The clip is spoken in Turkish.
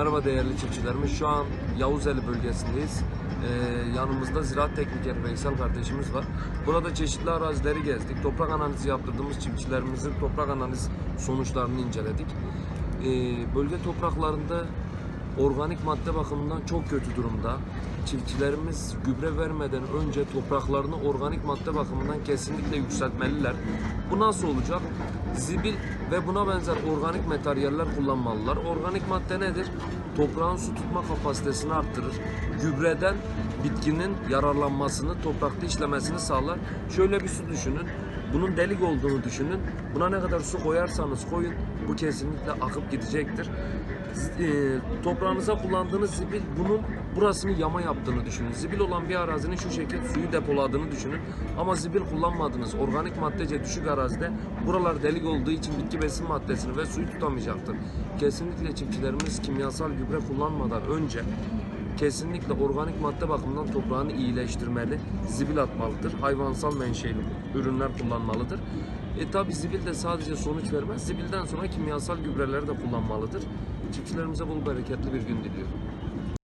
Merhaba değerli çiftçilerimiz. Şu an Yavuzeli bölgesindeyiz. Ee, yanımızda ziraat teknikeri Veysel kardeşimiz var. Burada çeşitli arazileri gezdik. Toprak analizi yaptırdığımız çiftçilerimizin toprak analiz sonuçlarını inceledik. Ee, bölge topraklarında organik madde bakımından çok kötü durumda. Çiftçilerimiz gübre vermeden önce topraklarını organik madde bakımından kesinlikle yükseltmeliler. Bu nasıl olacak? Zibil ve buna benzer organik materyaller kullanmalılar. Organik madde nedir? Toprağın su tutma kapasitesini arttırır. Gübreden bitkinin yararlanmasını, toprakta işlemesini sağlar. Şöyle bir su düşünün. Bunun delik olduğunu düşünün. Buna ne kadar su koyarsanız koyun bu kesinlikle akıp gidecektir. E, toprağınıza kullandığınız zibil bunun burasını yama yaptığını düşünün. Zibil olan bir arazinin şu şekilde suyu depoladığını düşünün. Ama zibil kullanmadığınız organik maddece düşük arazide buralar delik olduğu için bitki besin maddesini ve suyu tutamayacaktır. Kesinlikle çiftçilerimiz kimyasal gübre kullanmadan önce kesinlikle organik madde bakımından toprağını iyileştirmeli, zibil atmalıdır, hayvansal menşeli ürünler kullanmalıdır. E tabi zibil de sadece sonuç vermez, zibilden sonra kimyasal gübreleri de kullanmalıdır. Çiftçilerimize bol bereketli bir gün diliyorum.